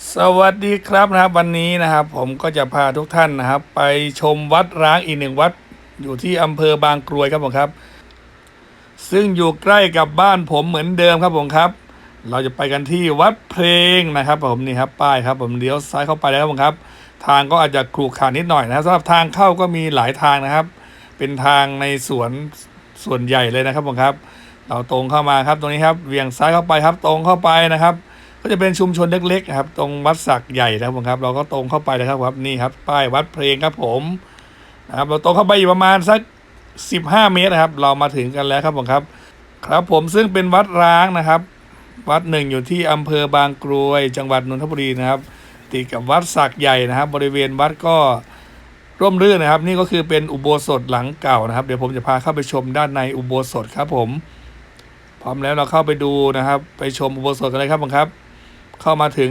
สวัสดีครับนะครับวันนี้นะครับ ผมก็จะพาทุกท่านนะครับ ไปชมวัดร้างอีกหนึ่งวัด อยู่ที่อำเภอบางกรวยครับผมครับ ซึ่งอยู่ใกล้กับบ้านผมเหมือนเดิมครับผมครับ เราจะไปกันที่วัดเพลงนะครับ ผมนี่ครับป้ายครับ ผมเลี้ยวซ้ายเข้าไปแล้วครับผมครับ ทางก็อาจจะขรุขระนิดหน่อยนะครับสำหรับทางเข้าก็มีหลายทางนะครับ เป็นทางในสวนส่วนใหญ่เลยนะครับผมครับ เราตรงเข้ามาครับตรงนี้ครับเวียงซ้ายเข้าไปครับ ตรงเข้าไปนะครับ ก็จะเป็นชุมชนเล็กๆนะครับ ตรงวัดสักใหญ่นะครับผมครับ เราก็ตรงเข้าไปเลยครับครับนี่ครับป้ายวัดเพลงครับผมนะครับเราตรงเข้าไปอยู่ประมาณสัก15เมตรนะครับ เรามาถึงกันแล้วครับผมครับ ครับผมซึ่งเป็นวัดร้างนะครับ วัดหนึ่งอยู่ที่อำเภอบางกรวย จังหวัดนนทบุรีนะครับ ติดกับวัดสักใหญ่นะครับ บริเวณวัดก็ร่มรื่นนะครับ นี่ก็คือเป็นอุโบสถหลังเก่านะครับ เดี๋ยวผมจะพาเข้าไปชมด้านในอุโบสถครับผม พร้อมแล้วเราเข้าไปดูนะครับ ไปชมอุโบสถกันเลยครับผมครับ เข้ามาถึง